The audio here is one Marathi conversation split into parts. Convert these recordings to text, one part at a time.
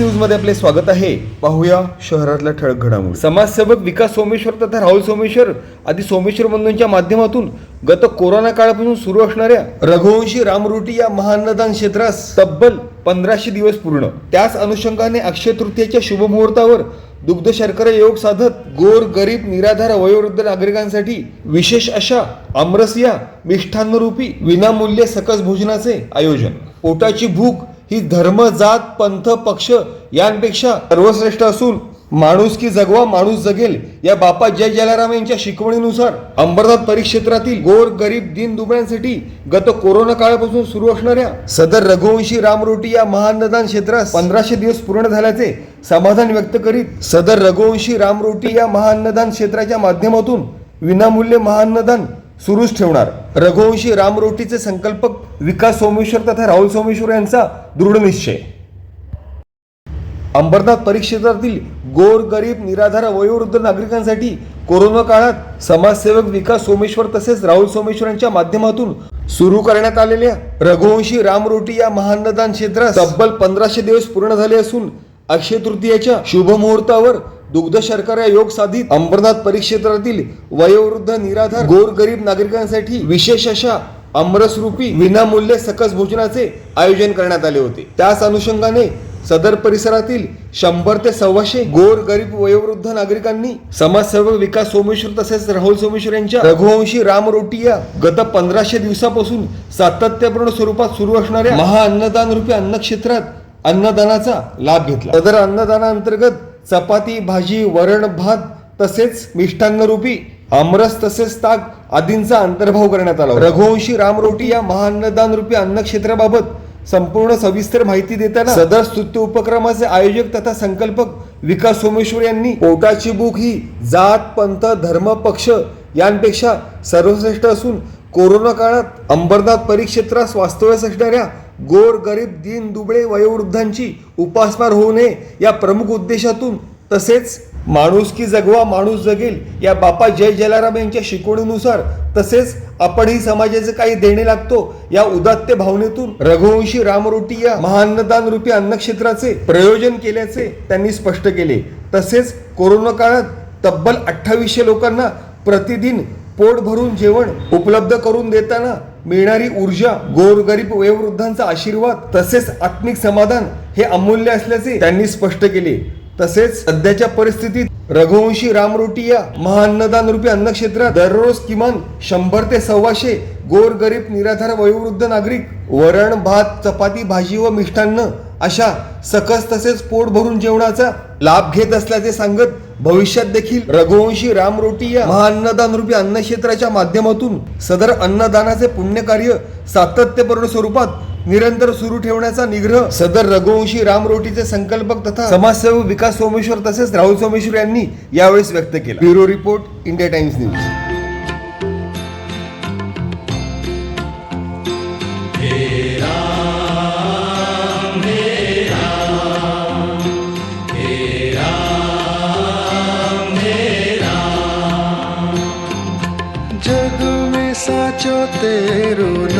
न्यूजमध्ये आपले स्वागत आहे. पाहूया शहरातल्या ठळक घडामोडी. समाजसेवक विकास सोमेश्वर तथा राहुल सोमेश्वर आदी सोमेश्वर बंधूंच्या माध्यमातून गत कोरोना काळापासून सुरू असणाऱ्या रघुवंशी रामरुटी या महानदान क्षेत्रास तब्बल पंधराशे दिवस पूर्ण. त्याच अनुषंगाने अक्षय तृतीयेच्या शुभमुहूर्तावर दुग्ध शर्करा योग साधत गोर गरीब निराधार वयोवृद्ध नागरिकांसाठी विशेष अशा आमरसिया मिष्ठान्नरूपी विनामूल्य सकस भोजनाचे आयोजन. पोटाची भूक ही धर्म जात पंथ पक्ष यांपेक्षा सर्वश्रेष्ठ असून माणूस की जगवा माणूस जगेल या बापा जय जलाराम यांच्या शिकवणीनुसार अंबरनाथ परिक्षेत्रातील गोर गरीब दिन दुबळ्यांसाठी गत कोरोना काळापासून सुरू असणाऱ्या सदर रघुवंशी रामरोटी या महानदान क्षेत्रास पंधराशे दिवस पूर्ण झाल्याचे समाधान व्यक्त करीत सदर रघुवंशी रामरोटी या महान्नदान क्षेत्राच्या माध्यमातून विनामूल्य महान्नदान सुरूच ठेवणार. रघुवंशी रामरोटीचे संकल्पक विकास सोमेश्वर तथा राहुल सोमेश्वर यांचा दृढ निश्चय. अंबरनाथ परिक्षेत्रातील गोर गरीब निराधार वयोवृद्ध नागरिकांसाठी कोरोना काळात समाजसेवक विकास सोमेश्वर तसेच राहुल सोमेश्वर यांच्या माध्यमातून सुरू करण्यात आलेल्या रघुवंशी रामरोटी या महान्नदान क्षेत्रात तब्बल पंधराशे दिवस पूर्ण झाले असून अक्षय तृतीयाच्या शुभ मुहूर्तावर दुग्ध शर्करा योग साधित अंबरनाथ परिक्षेत्रातील वयोवृद्ध निराधार गोर गरीब नागरिकांसाठी विशेष अशा अमरसरूपी विनामूल्य सकस भोजनाचे आयोजन करण्यात आले होते. त्याच अनुषंगाने सदर परिसरातील शंभर ते सव्वाशे गोर गरीब वयोवृद्ध नागरिकांनी समाजसेवक विकास सोमेश्वर तसेच राहुल सोमेश्वर यांच्या रघुवंशी राम या गत पंधराशे दिवसापासून सातत्यपूर्ण स्वरूपात सुरू असणाऱ्या महाअन्नदान रूपी अन्न क्षेत्रात अन्नदानाचा लाभ घेतला. सदर अन्नदानाअंतर्गत चपाती भाजी वरण भात तसेच मिष्टांगरूपी आमरस तसेच ताक आदींचा अंतर्भाव करण्यात आला रघुवंशी रामरोटी या महाअन्नदान रूपी अन्न क्षेत्राबाबत संपूर्ण सविस्तर माहिती देताना सदर स्तुत्य उपक्रमाचे आयोजक तथा संकल्पक विकास सोमेश्वर यांनी पोटाची भूक ही जात पंथ धर्म पक्ष यांपेक्षा सर्वश्रेष्ठ असून कोरोना काळात अंबरनाथ परिक्षेत्रास वास्तव्यास असणाऱ्या गोर गरीब दीन दुबळे वयोवृद्धांची उपासमार होऊ नये या प्रमुख उद्देशातून तसेच माणूस की जगवा माणूस जगेल या बापा जय जलाराम यांच्या शिकवणीनुसार तसेच आपणही समाजाचे काही देणे लागतो या उदात्त भावनेतून रघुवंशी रामरोटी या महान्नदान रूपी अन्नक्षेत्राचे प्रयोजन केल्याचे त्यांनी स्पष्ट केले. तसेच कोरोना काळात तब्बल अठ्ठावीसशे लोकांना प्रतिदिन पोट भरून जेवण उपलब्ध करून देताना मिळणारी ऊर्जा गोरगरीब वयोवृद्धांचा आशीर्वाद तसेच आत्मिक समाधान हे अमूल्य असल्याचे त्यांनी स्पष्ट केले. तसेच सध्याच्या परिस्थितीत रघुवंशी रामरोटी या महाअन्नदान रूपी अन्नक्षेत्रात दररोज किमान शंभर ते सव्वाशे गोरगरीब निराधार वयोवृद्ध नागरिक वरण भात चपाती भाजी व मिष्टान्न अशा सकस तसेच पोट भरून जेवणाचा लाभ घेत असल्याचे सांगत भविष्यात देखील रघुवंशी रामरोटी या महाअन्नदान रूपी अन्नक्षेत्राच्या माध्यमातून सदर अन्नदानाचे पुण्यकार्य सातत्यपूर्ण स्वरूपात निरंतर सुरू ठेवण्याचा निग्रह सदर रघुवंशी रामरोटीचे संकल्पक तथा समाजसेवक विकास सोमेश्वर तसेच राहुल सोमेश्वर यांनी यावेळेस व्यक्त केला. Bureau report India Times news. entero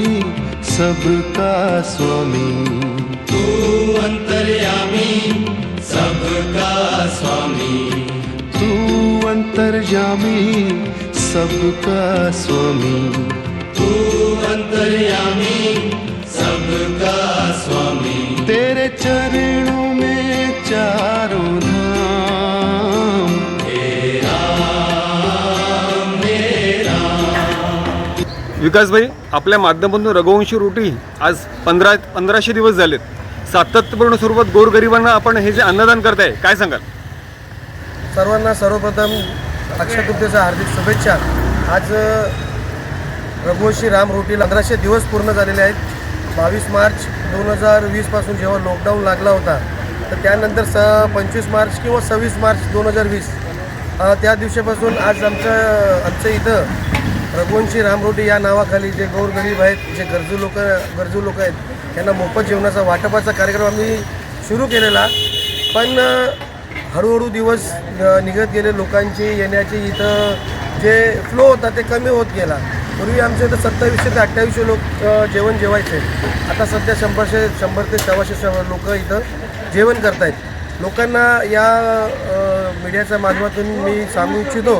अंतर्यामी सबका स्वामी। तू अंतर्यामी सबका स्वामी। तू अंतर्जामी सबका स्वामी। विकासभाई आपल्या माध्यमातून रघुवंशी रोटी आज पंधरा पंधराशे दिवस झालेत. सातत्यपूर्ण स्वरूपात गोरगरिबांना आपण हे जे अन्नदान करताय काय सांगाल? सर्वांना सर्वप्रथम अक्षय हार्दिक शुभेच्छा. आज रघुवंशी राम रोटीला पंधराशे दिवस पूर्ण झालेले आहेत. बावीस मार्च दोन हजार वीसपासून जेव्हा लॉकडाऊन लागला होता तर त्यानंतर स पंचवीस मार्च किंवा सव्वीस मार्च दोन हजार वीस त्या दिवशीपासून आज आमचं आमचं इथं रघुवंशी रामरोटी या नावाखाली जे गोरगरीब आहेत जे गरजू लोक गरजू लोक आहेत त्यांना मोफत जेवणाचा वाटपाचा कार्यक्रम आम्ही सुरू केलेला. पण हळूहळू दिवस निघत गेले. लोकांची येण्याची इथं जे फ्लो होता ते कमी होत गेला. पूर्वी आमच्या इथं सत्तावीसशे ते अठ्ठावीसशे लोक जेवण जेवायचे. आता सध्या शंभरशे शंभर ते सव्वाशे लोक इथं जेवण करतायत. लोकांना या मीडियाच्या माध्यमातून मी सांगू इच्छितो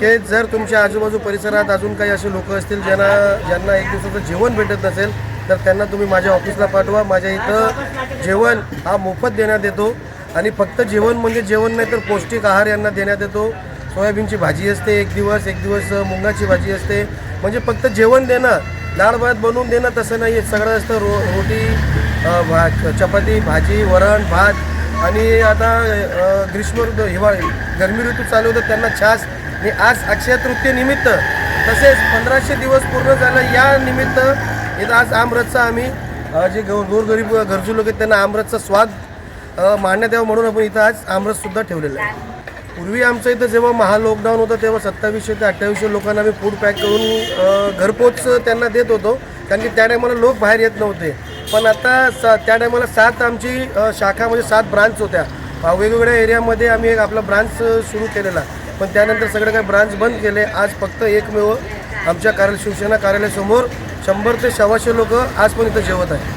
की जर तुमच्या आजूबाजू परिसरात अजून काही असे लोक असतील ज्यांना ज्यांना एक दिवसाचं जेवण भेटत नसेल तर त्यांना तुम्ही माझ्या ऑफिसला पाठवा. माझ्या इथं जेवण हा मोफत देण्यात येतो. आणि फक्त जेवण म्हणजे जेवण नाही तर पौष्टिक आहार यांना देण्यात येतो. सोयाबीनची भाजी असते एक दिवस एक दिवस मुंगाची भाजी असते. म्हणजे फक्त जेवण देणं डाळ भात बनवून देणं तसं नाही. आहे सगळं असतं रो रोटी भा चपाती भाजी वरण भात. आणि आता ग्रीष्म ऋतू हिवाळी गरमी ऋतू चालू होतं त्यांना छास आणि आज अक्षय तृतीयेनिमित्त तसेच पंधराशे दिवस पूर्ण झालं या निमित्त इथं आज आमरसचा आम्ही जे गो गोरगरीब गरजू लोक आहेत त्यांना आमरसचा स्वाद मांडण्यात मानण्यात यावं म्हणून आपण इथं आज आमरससुद्धा ठेवलेलं आहे. पूर्वी आमचं इथं जेव्हा महा लॉकडाऊन होतं तेव्हा सत्तावीसशे ते अठ्ठावीसशे लोकांना आम्ही फूड पॅक करून घरपोच त्यांना देत होतो कारण की त्या टायमाला लोक बाहेर येत नव्हते. पण आता स त्या टायमाला सात आमची शाखा म्हणजे सात ब्रांच होत्या. वेगवेगळ्या एरियामध्ये आम्ही एक आपला ब्रांच सुरू केलेला. पण त्यानंतर सगळे काही ब्रांच बंद केले. आज फक्त एकमेव आमच्या कार्यालय शिवसेना कार्यालयासमोर शंभर ते सव्वाशे लोक आज पण इथं जेवत आहे